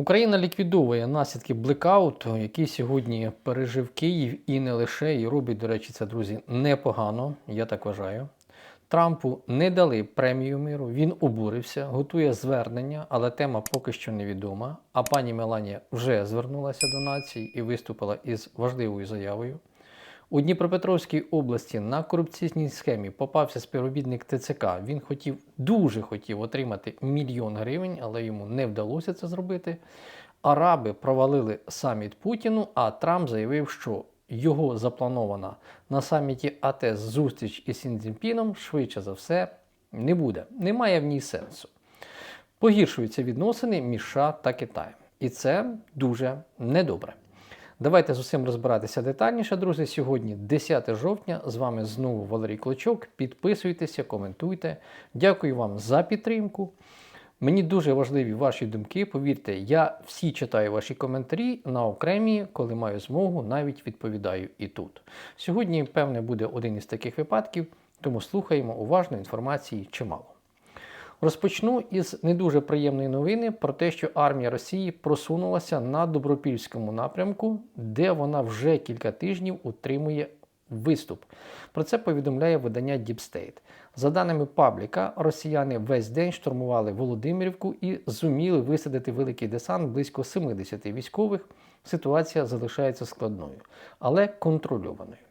Україна ліквідовує наслідки блекауту, який сьогодні пережив Київ і не лише, і робить, до речі, це, друзі, непогано, я так вважаю. Трампу не дали премію миру, він обурився, готує звернення, але тема поки що невідома. А пані Меланія вже звернулася до нації і виступила із важливою заявою. У Дніпропетровській області на корупційній схемі попався співробітник ТЦК. Він хотів, дуже хотів отримати мільйон гривень, але йому не вдалося це зробити. Араби провалили саміт Путіну, а Трамп заявив, що його запланована на саміті АТЕС зустріч із Сіндзінпіном швидше за все не буде. Немає в ній сенсу. Погіршуються відносини між США та Китаєм. І це дуже недобре. Давайте з усім розбиратися детальніше, друзі. Сьогодні 10 жовтня. З вами знову Валерій Клочок. Підписуйтеся, коментуйте. Дякую вам за підтримку. Мені дуже важливі ваші думки. Повірте, я всі читаю ваші коментарі на окремі, коли маю змогу, навіть відповідаю і тут. Сьогодні, певне, буде один із таких випадків, тому слухаємо уважно інформації чимало. Розпочну із не дуже приємної новини про те, що армія Росії просунулася на добропільському напрямку, де вона вже кілька тижнів утримує виступ. Про це повідомляє видання Deep State. За даними пабліка, росіяни весь день штурмували Володимирівку і зуміли висадити великий десант близько 70 військових. Ситуація залишається складною, але контрольованою.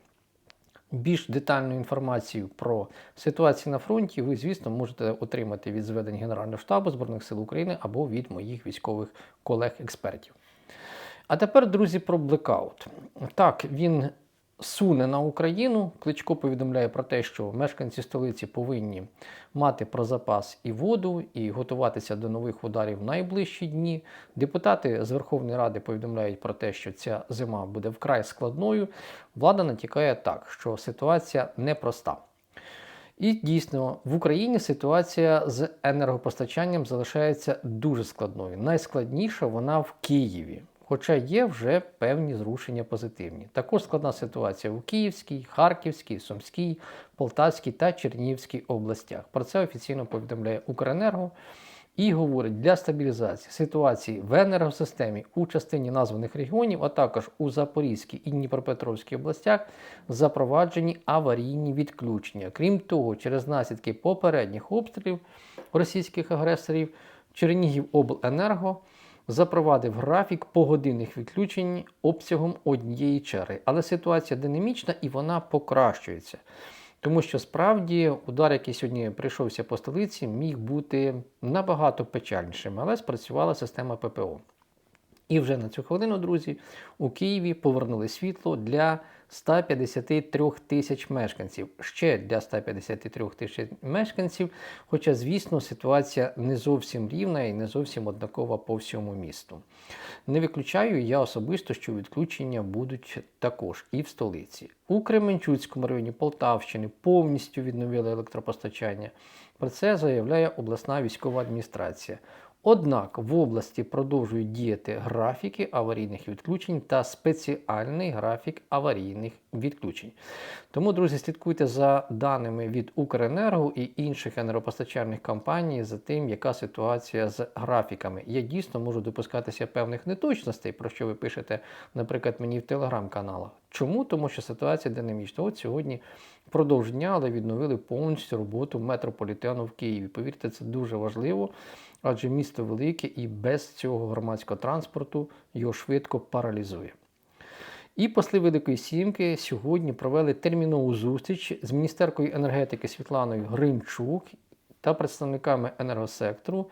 Більш детальну інформацію про ситуацію на фронті ви, звісно, можете отримати від зведень Генерального штабу Збройних сил України або від моїх військових колег-експертів. А тепер, друзі, про блекаут. Так, він суне на Україну. Кличко повідомляє про те, що мешканці столиці повинні мати про запас і воду, і готуватися до нових ударів в найближчі дні. Депутати з Верховної Ради повідомляють про те, що ця зима буде вкрай складною. Влада натякає так, що ситуація непроста. І дійсно в Україні ситуація з енергопостачанням залишається дуже складною. Найскладніша вона в Києві. Хоча є вже певні зрушення позитивні. Також складна ситуація у Київській, Харківській, Сумській, Полтавській та Чернігівській областях. Про це офіційно повідомляє Укренерго і говорить для стабілізації ситуації в енергосистемі у частині названих регіонів, а також у Запорізькій і Дніпропетровській областях запроваджені аварійні відключення. Крім того, через наслідки попередніх обстрілів російських агресорів Чернігівобленерго запровадив графік погодинних відключень обсягом однієї черги. Але ситуація динамічна і вона покращується. Тому що справді удар, який сьогодні прийшовся по столиці, міг бути набагато печальнішим, але спрацювала система ППО. І вже на цю хвилину, друзі, у Києві повернули світло для 153 тисяч мешканців. Ще для 153 тисяч мешканців. Хоча, звісно, ситуація не зовсім рівна і не зовсім однакова по всьому місту. Не виключаю я особисто, що відключення будуть також і в столиці. У Кременчуцькому районі Полтавщини повністю відновили електропостачання. Про це заявляє обласна військова адміністрація. Однак в області продовжують діяти графіки аварійних відключень та спеціальний графік аварійних відключень. Тому, друзі, слідкуйте за даними від Укренерго і інших енергопостачальних компаній за тим, яка ситуація з графіками. Я дійсно можу допускатися певних неточностей, про що ви пишете, наприклад, мені в телеграм-каналах. Чому? Тому що ситуація динамічна. От сьогодні впродовж дня, але відновили повністю роботу метрополітену в Києві. Повірте, це дуже важливо, адже місто велике і без цього громадського транспорту його швидко паралізує. І посли Великої Сімки сьогодні провели термінову зустріч з міністеркою енергетики Світланою Гринчук та представниками енергосектору,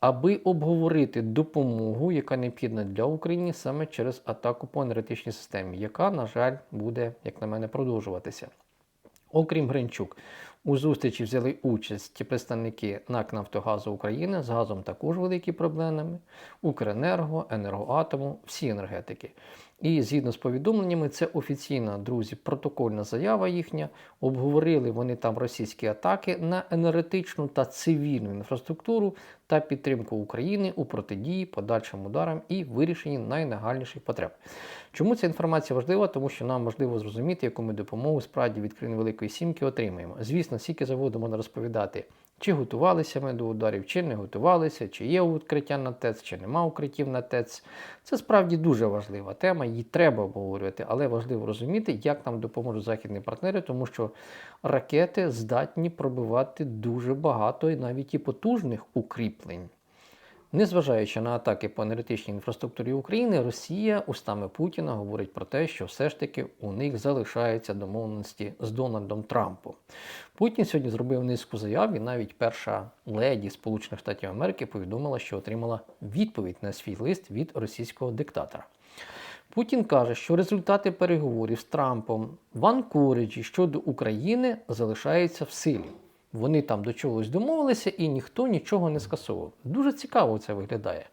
аби обговорити допомогу, яка необхідна для України саме через атаку по енергетичній системі, яка, на жаль, буде, як на мене, продовжуватися. Окрім Гринчук, у зустрічі взяли участь представники НАК Нафтогазу України з газом також великі проблеми. Укренерго, енергоатому, всі енергетики. І згідно з повідомленнями, це офіційна, друзі, протокольна заява їхня. Обговорили вони там російські атаки на енергетичну та цивільну інфраструктуру та підтримку України у протидії подальшим ударам і вирішенні найнагальніших потреб. Чому ця інформація важлива? Тому що нам важливо зрозуміти, яку ми допомогу справді від країн Великої Сімки отримаємо. Звісно, скільки заводу можна розповідати, Чи готувалися ми до ударів, чи не готувалися, чи є укриття на ТЕЦ, чи нема укриттів на ТЕЦ. Це справді дуже важлива тема, її треба обговорювати, але важливо розуміти, як нам допоможуть західні партнери, тому що ракети здатні пробивати дуже багато і навіть і потужних укріплень. Незважаючи на атаки по енергетичній інфраструктурі України, Росія устами Путіна говорить про те, що все ж таки у них залишаються домовленості з Дональдом Трампом. Путін сьогодні зробив низку заяв, і навіть перша леді Сполучених Штатів Америки повідомила, що отримала відповідь на свій лист від російського диктатора. Путін каже, що результати переговорів з Трампом в Анкориджі щодо України залишаються в силі. Вони там до чогось домовилися і ніхто нічого не скасовував. Дуже цікаво це виглядає.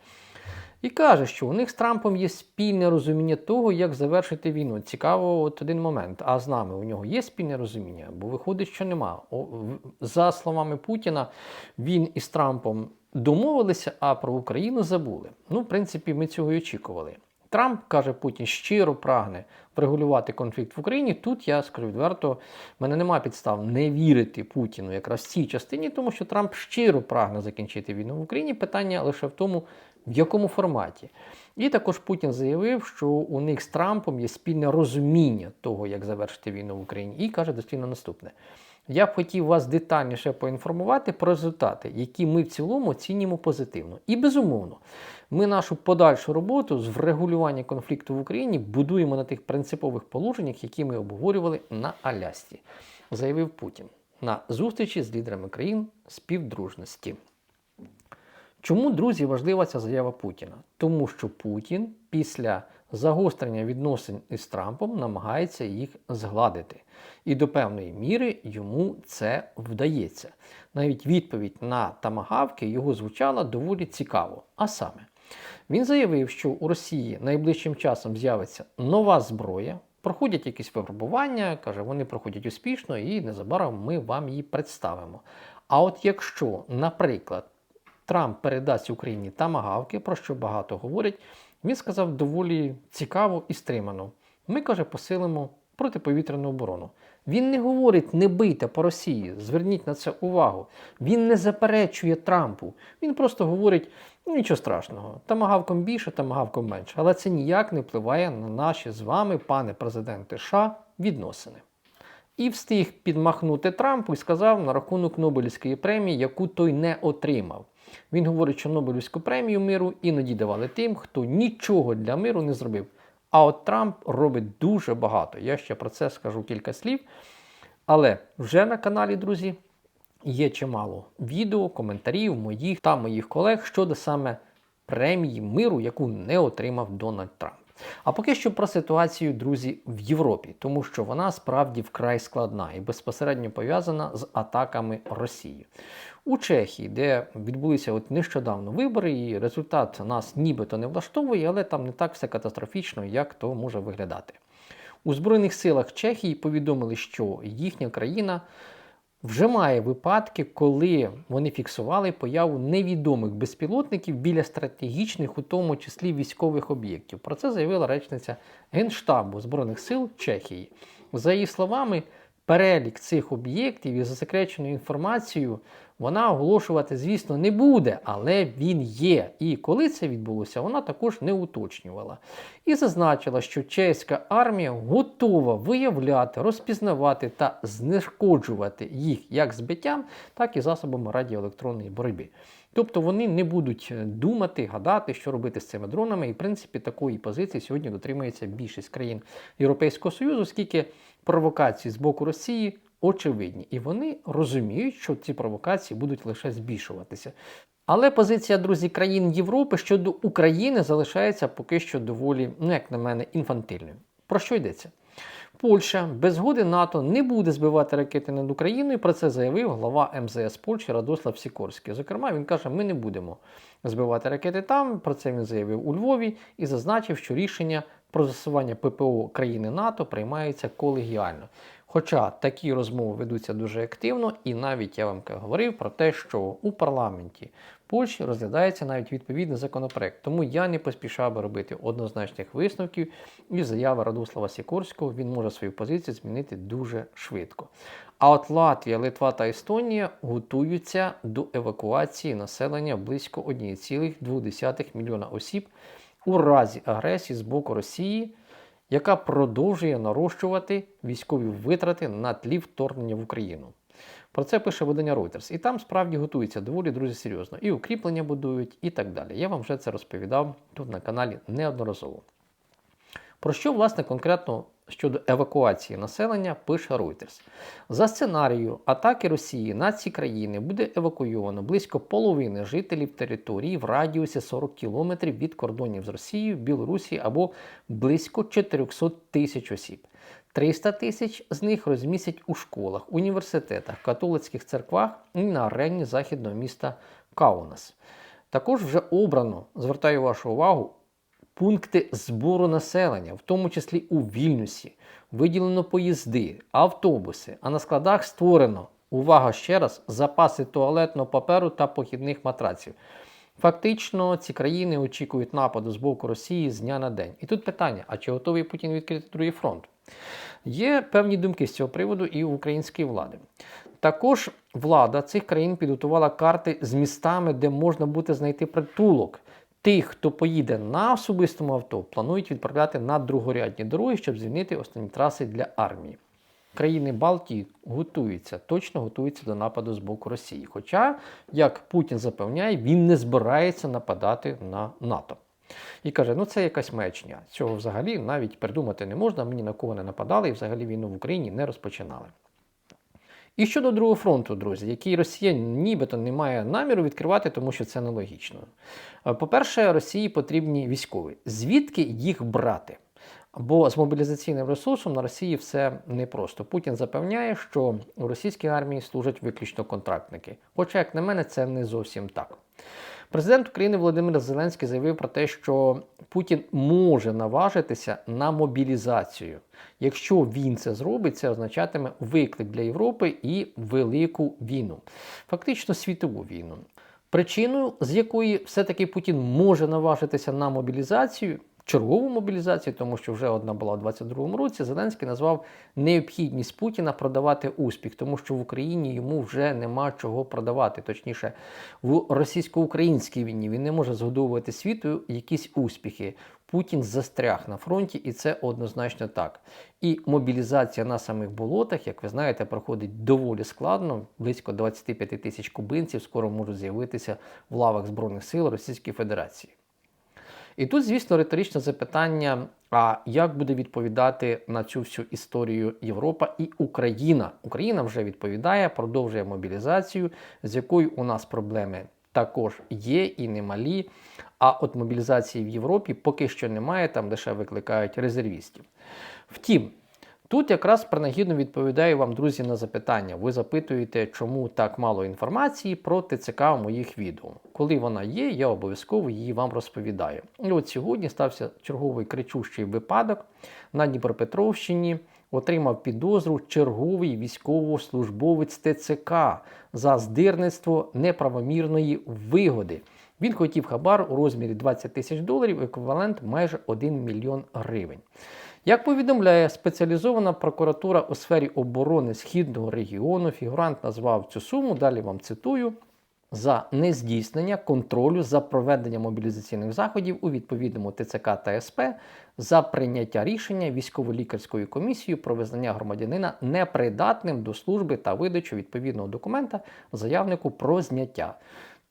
І каже, що у них з Трампом є спільне розуміння того, як завершити війну. Цікаво, от один момент. А з нами у нього є спільне розуміння? Бо виходить, що нема. За словами Путіна, він із Трампом домовилися, а про Україну забули. Ну, в принципі, ми цього і очікували. Трамп каже, Путін щиро прагне врегулювати конфлікт в Україні. Тут я скажу відверто, в мене немає підстав не вірити Путіну якраз в цій частині, тому що Трамп щиро прагне закінчити війну в Україні. Питання лише в тому, в якому форматі. І також Путін заявив, що у них з Трампом є спільне розуміння того, як завершити війну в Україні, і каже дослідно наступне. Я б хотів вас детальніше поінформувати про результати, які ми в цілому оцінюємо позитивно. І безумовно, ми нашу подальшу роботу з врегулювання конфлікту в Україні будуємо на тих принципових положеннях, які ми обговорювали на Алясці, заявив Путін на зустрічі з лідерами країн співдружності. Чому, друзі, важлива ця заява Путіна? Тому що Путін після загострення відносин із Трампом намагається їх згладити. І до певної міри йому це вдається. Навіть відповідь на тамагавки його звучала доволі цікаво. А саме, він заявив, що у Росії найближчим часом з'явиться нова зброя, проходять якісь випробування, каже, вони проходять успішно, і незабаром ми вам її представимо. А от якщо, наприклад, Трамп передасть Україні тамагавки, про що багато говорять, він сказав доволі цікаво і стримано. Ми, каже, посилимо протиповітряну оборону. Він не говорить не бийте по Росії, зверніть на це увагу. Він не заперечує Трампу. Він просто говорить: ну нічого страшного, тамагавком більше, тамагавком менше. Але це ніяк не впливає на наші з вами, пане президенте США, відносини. І встиг підмахнути Трампу і сказав на рахунок Нобелівської премії, яку той не отримав. Він говорить, що Нобелівську премію миру іноді давали тим, хто нічого для миру не зробив. А от Трамп робить дуже багато. Я ще про це скажу кілька слів. Але вже на каналі, друзі, є чимало відео, коментарів моїх та моїх колег щодо саме премії миру, яку не отримав Дональд Трамп. А поки що про ситуацію, друзі, в Європі, тому що вона справді вкрай складна і безпосередньо пов'язана з атаками Росії. У Чехії, де відбулися от нещодавно вибори, і результат нас нібито не влаштовує, але там не так все катастрофічно, як то може виглядати. У Збройних силах Чехії повідомили, що їхня країна вже має випадки, коли вони фіксували появу невідомих безпілотників біля стратегічних, у тому числі військових об'єктів. Про це заявила речниця Генштабу Збройних сил Чехії. За її словами, перелік цих об'єктів із засекреченою інформацією вона оголошувати, звісно, не буде, але він є. І коли це відбулося, вона також не уточнювала. І зазначила, що чеська армія готова виявляти, розпізнавати та знешкоджувати їх як збиттям, так і засобами радіоелектронної боротьби. Тобто вони не будуть е, думати, гадати, що робити з цими дронами. І в принципі такої позиції сьогодні дотримується більшість країн Європейського Союзу, оскільки провокації з боку Росії очевидні, і вони розуміють, що ці провокації будуть лише збільшуватися. Але позиція, друзі, країн Європи щодо України залишається поки що доволі, ну як на мене, інфантильною. Про що йдеться? Польща без згоди НАТО не буде збивати ракети над Україною. Про це заявив глава МЗС Польщі Радослав Сікорський. Зокрема, він каже, ми не будемо збивати ракети там. Про це він заявив у Львові і зазначив, що рішення про застосування ППО країни НАТО приймається колегіально. Хоча такі розмови ведуться дуже активно, і навіть я вам говорив про те, що у парламенті Польщі розглядається навіть відповідний законопроект. Тому я не поспішав би робити однозначних висновків, і заява Радослава Сікорського він може свою позицію змінити дуже швидко. А от Латвія, Литва та Естонія готуються до евакуації населення близько 1,2 мільйона осіб у разі агресії з боку Росії, яка продовжує нарощувати військові витрати на тлі вторгнення в Україну. Про це пише видання Reuters. І там справді готується доволі друзі серйозно. І укріплення будують, і так далі. Я вам вже це розповідав тут на каналі неодноразово. Про що, власне, конкретно щодо евакуації населення пише Reuters. За сценарією атаки Росії на ці країни буде евакуйовано близько половини жителів території в радіусі 40 кілометрів від кордонів з Росією, Білорусі або близько 400 тисяч осіб. 300 тисяч з них розмістять у школах, університетах, католицьких церквах і на арені західного міста Каунас. Також вже обрано, звертаю вашу увагу, пункти збору населення, в тому числі у Вільнюсі, виділено поїзди, автобуси, а на складах створено, увага ще раз, запаси туалетного паперу та похідних матраців. Фактично, ці країни очікують нападу з боку Росії з дня на день. І тут питання: а чи готовий Путін відкрити другий фронт? Є певні думки з цього приводу і у української влади. Також влада цих країн підготувала карти з містами, де можна буде знайти притулок. Тих, хто поїде на особистому авто, планують відправляти на другорядні дороги, щоб звільнити основні траси для армії. Країни Балтії готуються, точно готуються до нападу з боку Росії. Хоча, як Путін запевняє, він не збирається нападати на НАТО. І каже, ну це якась маячня. Цього взагалі навіть придумати не можна, мені на кого не нападали і взагалі війну в Україні не розпочинали. І щодо другого фронту, друзі, який Росія нібито не має наміру відкривати, тому що це нелогічно. Е, По-перше, Росії потрібні військові. Звідки їх брати? Бо з мобілізаційним ресурсом на Росії все непросто. Путін запевняє, що у російській армії служать виключно контрактники. Хоча, як на мене, це не зовсім так. Президент України Володимир Зеленський заявив про те, що Путін може наважитися на мобілізацію. Якщо він це зробить, це означатиме виклик для Європи і велику війну, фактично світову війну. Причиною, з якої все-таки Путін може наважитися на мобілізацію, чергову мобілізацію, тому що вже одна була у 22-му році, Зеленський назвав необхідність Путіна продавати успіх, тому що в Україні йому вже нема чого продавати. Точніше, в російсько-українській війні він не може згодовувати світу якісь успіхи. Путін застряг на фронті, і це однозначно так. І мобілізація на самих болотах, як ви знаєте, проходить доволі складно. Близько 25 тисяч кубинців скоро можуть з'явитися в лавах Збройних сил Російської Федерації. І тут, звісно, риторичне запитання: а як буде відповідати на цю всю історію Європа і Україна? Україна вже відповідає, продовжує мобілізацію, з якою у нас проблеми також є і немалі. А от мобілізації в Європі поки що немає, там лише викликають резервістів. Втім, Тут якраз принагідно відповідаю вам, друзі, на запитання. Ви запитуєте, чому так мало інформації про ТЦК в моїх відео. Коли вона є, я обов'язково її вам розповідаю. І от сьогодні стався черговий кричущий випадок на Дніпропетровщині. Отримав підозру черговий військовослужбовець ТЦК за здирництво неправомірної вигоди. Він хотів хабар у розмірі 20 тисяч доларів, еквівалент майже 1 мільйон гривень. Як повідомляє спеціалізована прокуратура у сфері оборони Східного регіону, фігурант назвав цю суму, далі вам цитую, за нездійснення контролю за проведення мобілізаційних заходів у відповідному ТЦК та СП за прийняття рішення військово-лікарською комісією про визнання громадянина непридатним до служби та видачу відповідного документа заявнику про зняття.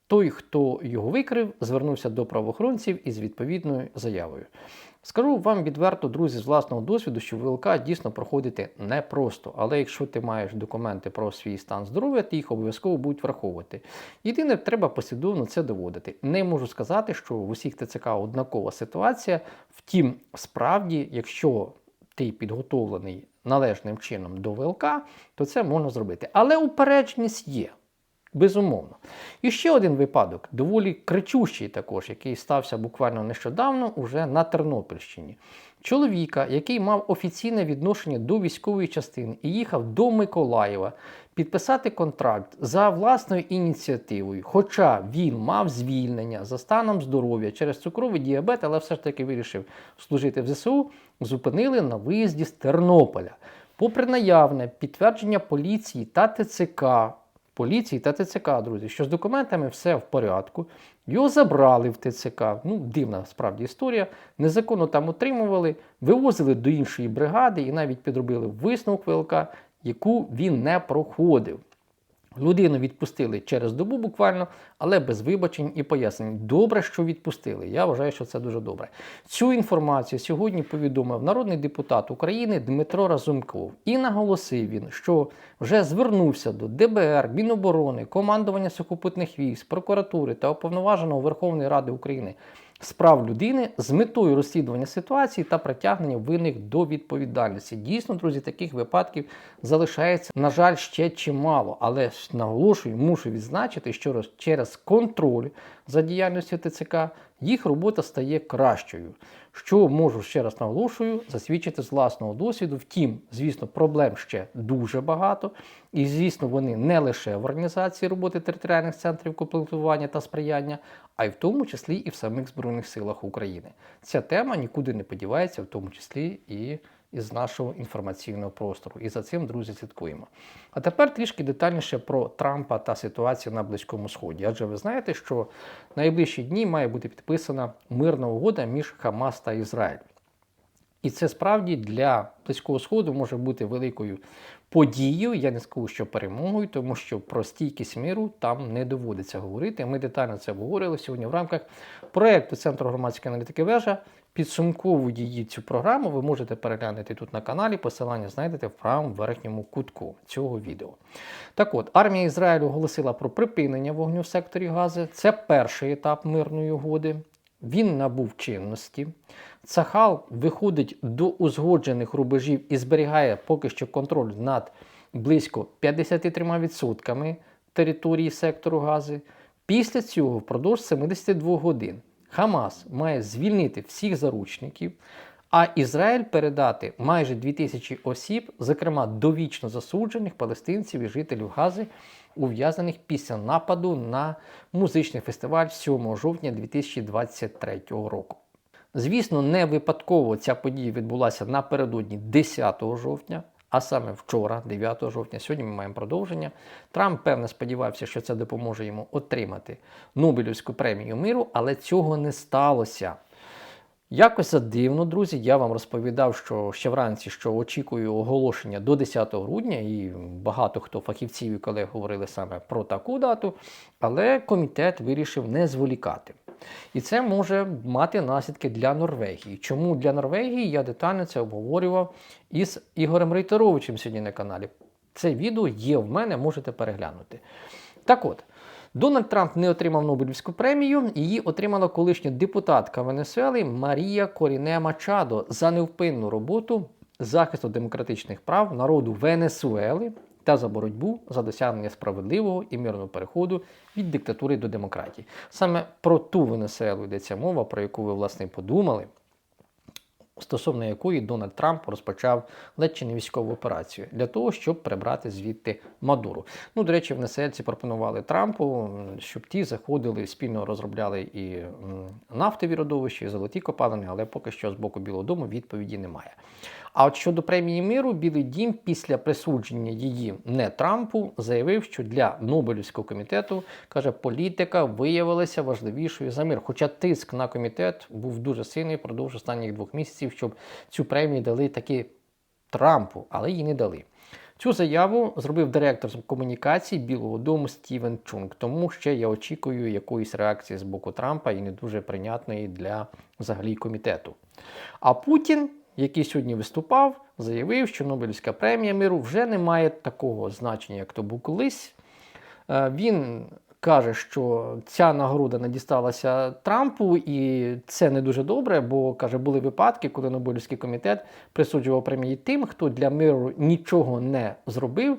Той, хто його викрив, звернувся до правоохоронців із відповідною заявою. Скажу вам відверто, друзі, з власного досвіду, що ВЛК дійсно проходити непросто. Але якщо ти маєш документи про свій стан здоров'я, ти їх обов'язково будуть враховувати. Єдине, треба послідовно це доводити. Не можу сказати, що в усіх ТЦК однакова ситуація. Втім, справді, якщо ти підготовлений належним чином до ВЛК, то це можна зробити. Але упередженість є. Безумовно. І ще один випадок, доволі кричущий також, який стався буквально нещодавно уже на Тернопільщині. Чоловіка, який мав офіційне відношення до військової частини і їхав до Миколаєва підписати контракт за власною ініціативою, хоча він мав звільнення за станом здоров'я через цукровий діабет, але все ж таки вирішив служити в ЗСУ, зупинили на виїзді з Тернополя. Попри наявне підтвердження поліції та ТЦК, поліції та ТЦК, друзі, що з документами все в порядку, його забрали в ТЦК. Ну, дивна справді історія. Незаконно там отримували, вивозили до іншої бригади і навіть підробили висновок ВЛК, яку він не проходив. Людину відпустили через добу буквально, але без вибачень і пояснень. Добре, що відпустили. Я вважаю, що це дуже добре. Цю інформацію сьогодні повідомив народний депутат України Дмитро Разумков і наголосив він, що вже звернувся до ДБР, Міноборони, командування сухопутних військ, прокуратури та уповноваженого Верховної Ради України з прав людини з метою розслідування ситуації та притягнення винних до відповідальності. Дійсно, друзі, таких випадків залишається, на жаль, ще чимало. Але наголошую, мушу відзначити, що через контроль за діяльністю ТЦК їх робота стає кращою. Що можу ще раз наголошую, засвідчити з власного досвіду. Втім, звісно, проблем ще дуже багато. І, звісно, вони не лише в організації роботи територіальних центрів комплектування та сприяння, а й в тому числі і в самих Збройних силах України. Ця тема нікуди не подівається, в тому числі і із нашого інформаційного простору. І за цим, друзі, слідкуємо. А тепер трішки детальніше про Трампа та ситуацію на Близькому Сході. Адже ви знаєте, що найближчі дні має бути підписана мирна угода між Хамас та Ізраїль. І це справді для Близького Сходу може бути великою подією. Я не скажу, що перемогою, тому що про стійкість миру там не доводиться говорити. Ми детально це обговорили сьогодні в рамках проєкту Центру громадської аналітики вежа. Підсумкову її цю програму ви можете переглянути тут на каналі. Посилання знайдете в правому верхньому кутку цього відео. Так от, армія Ізраїлю оголосила про припинення вогню в секторі Гази. Це перший етап мирної угоди. Він набув чинності. Цахал виходить до узгоджених рубежів і зберігає поки що контроль над близько 53% території сектору Гази. Після цього, впродовж 72 годин, Хамас має звільнити всіх заручників, а Ізраїль передати майже 2000 осіб, зокрема довічно засуджених палестинців і жителів Гази, ув'язаних після нападу на музичний фестиваль 7 жовтня 2023 року. Звісно, не випадково ця подія відбулася напередодні 10 жовтня, а саме вчора, 9 жовтня. Сьогодні ми маємо продовження. Трамп, певно, сподівався, що це допоможе йому отримати Нобелівську премію миру, але цього не сталося. Якось дивно, друзі, я вам розповідав, що ще вранці, що очікую оголошення до 10 грудня, і багато хто фахівців і колег говорили саме про таку дату, але комітет вирішив не зволікати. І це може мати наслідки для Норвегії. Чому для Норвегії я детально це обговорював із Ігорем Рейтеровичем сьогодні на каналі. Це відео є в мене, можете переглянути. Так от. Дональд Трамп не отримав Нобелівську премію, її отримала колишня депутатка Венесуели Марія Коріне Мачадо за невпинну роботу захисту демократичних прав народу Венесуели та за боротьбу за досягнення справедливого і мирного переходу від диктатури до демократії. Саме про ту Венесуелу йдеться мова, про яку ви власне подумали стосовно якої Дональд Трамп розпочав ледь чи не військову операцію для того, щоб прибрати звідти Мадуру. Ну, до речі, в венесельці пропонували Трампу, щоб ті заходили, спільно розробляли і нафтові родовища, і золоті копалини, але поки що з боку Білого Дому відповіді немає. А от щодо премії миру, Білий Дім після присудження її не Трампу заявив, що для Нобелівського комітету каже, політика виявилася важливішою за мир. Хоча тиск на комітет був дуже сильний впродовж останніх двох місяців, щоб цю премію дали таки Трампу, але її не дали. Цю заяву зробив директор з комунікацій Білого Дому Стівен Чунг. Тому ще я очікую якоїсь реакції з боку Трампа і не дуже прийнятної для взагалі комітету. А Путін, який сьогодні виступав, заявив, що Нобелівська премія миру вже не має такого значення, як то був колись. Е, Він каже, що ця нагорода не дісталася Трампу, і це не дуже добре, бо каже, були випадки, коли Нобелівський комітет присуджував премії тим, хто для миру нічого не зробив.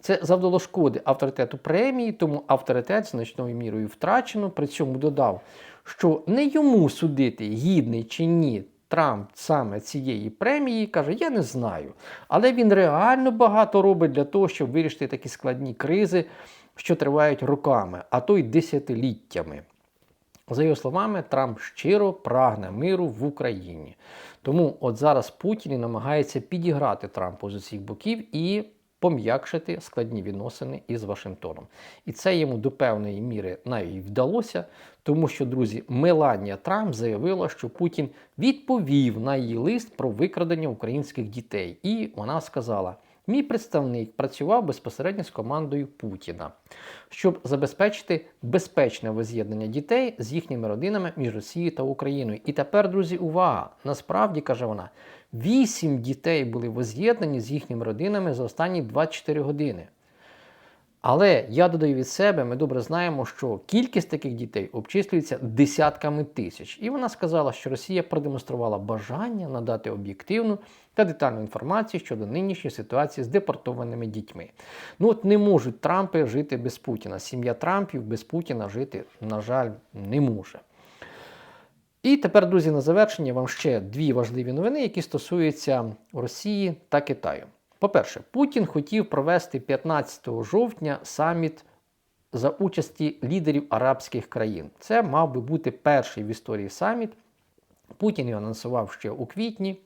Це завдало шкоди авторитету премії, тому авторитет значною мірою втрачено. При цьому додав, що не йому судити, гідний чи ні. Трамп саме цієї премії каже: Я не знаю. Але він реально багато робить для того, щоб вирішити такі складні кризи, що тривають роками, а то й десятиліттями. За його словами, Трамп щиро прагне миру в Україні. Тому от зараз Путін і намагається підіграти Трампу з усіх боків і пом'якшити складні відносини із Вашингтоном. І це йому до певної міри навіть вдалося, тому що, друзі, Меланія Трамп заявила, що Путін відповів на її лист про викрадення українських дітей. І вона сказала. Мій представник працював безпосередньо з командою Путіна, щоб забезпечити безпечне воз'єднання дітей з їхніми родинами між Росією та Україною. І тепер, друзі, увага! Насправді каже вона, вісім дітей були воз'єднані з їхніми родинами за останні 24 години. Але я додаю від себе, ми добре знаємо, що кількість таких дітей обчислюється десятками тисяч. І вона сказала, що Росія продемонструвала бажання надати об'єктивну та детальну інформацію щодо нинішньої ситуації з депортованими дітьми. Ну от не можуть Трампи жити без Путіна. Сім'я Трампів без Путіна жити, на жаль, не може. І тепер, друзі, на завершення вам ще дві важливі новини, які стосуються Росії та Китаю. По-перше, Путін хотів провести 15 жовтня саміт за участі лідерів арабських країн. Це мав би бути перший в історії саміт. Путін його анонсував ще у квітні.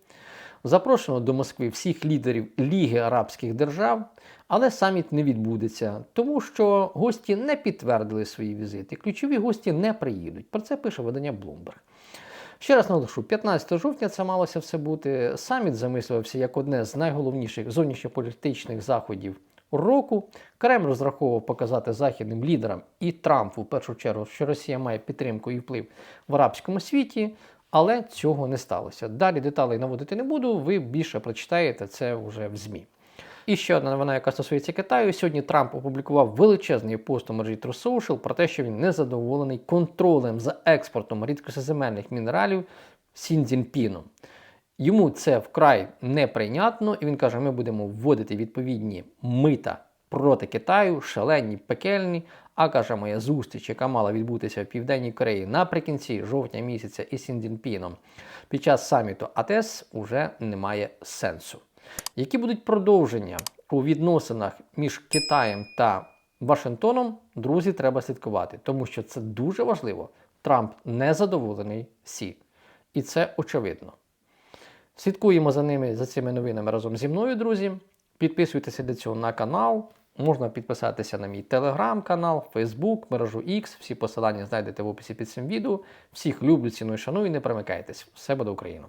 Запрошено до Москви всіх лідерів Ліги Арабських держав, але саміт не відбудеться, тому що гості не підтвердили свої візити. Ключові гості не приїдуть. Про це пише видання Bloomberg. Ще раз наголошу, 15 жовтня це малося все бути. Саміт замислювався як одне з найголовніших зовнішньополітичних заходів року. Кремль розраховував показати західним лідерам і Трампу в першу чергу, що Росія має підтримку і вплив в арабському світі. Але цього не сталося. Далі деталей наводити не буду, ви більше прочитаєте це вже в ЗМІ. І ще одна новина, яка стосується Китаю. Сьогодні Трамп опублікував величезний пост у мережі True Social про те, що він незадоволений контролем за експортом рідкосеземельних мінералів Сінзінпіном. Йому це вкрай неприйнятно, і він каже: ми будемо вводити відповідні мита проти Китаю, шалені, пекельні. А каже, моя зустріч, яка мала відбутися в Південній Кореї наприкінці жовтня місяця із Сіндзінпіном під час саміту АТЕС, уже не має сенсу. Які будуть продовження у відносинах між Китаєм та Вашингтоном, друзі, треба слідкувати, тому що це дуже важливо. Трамп не задоволений Сі. І це очевидно. Слідкуємо за ними, за цими новинами разом зі мною, друзі. Підписуйтеся для цього на канал. Можна підписатися на мій телеграм-канал, Фейсбук, мережу X. Всі посилання знайдете в описі під цим відео. Всіх люблю, ціную, шаную, і не перемикайтесь. Все буде Україна!